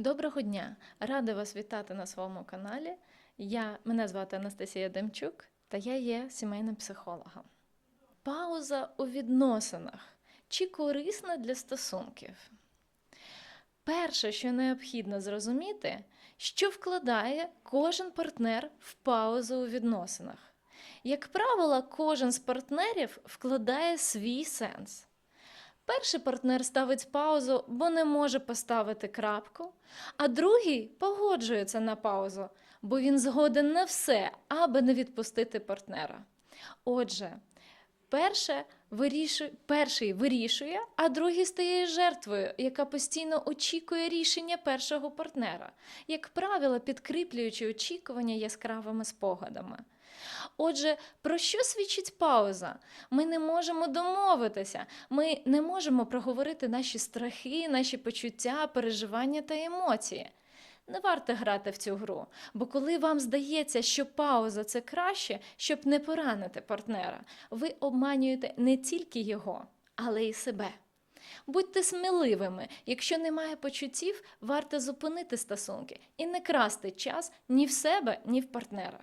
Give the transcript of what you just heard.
Доброго дня! Рада вас вітати на своєму каналі. Я, мене звати Анастасія Демчук, та я є сімейним психологом. Пауза у відносинах чи корисна для стосунків? Перше, що необхідно зрозуміти, що вкладає кожен партнер в паузу у відносинах. Як правило, кожен з партнерів вкладає свій сенс. Перший партнер ставить паузу, бо не може поставити крапку, а другий погоджується на паузу, бо він згоден на все, аби не відпустити партнера. Отже, перше вирішує, перший вирішує, а другий стає жертвою, яка постійно очікує рішення першого партнера, як правило, підкріплюючи очікування яскравими спогадами. Отже, про що свідчить пауза? Ми не можемо домовитися, ми не можемо проговорити наші страхи, наші почуття, переживання та емоції. Не варто грати в цю гру, бо коли вам здається, що пауза це краще, щоб не поранити партнера, ви обманюєте не тільки його, але й себе. Будьте сміливими, якщо немає почуттів, варто зупинити стосунки і не красти час ні в себе, ні в партнера.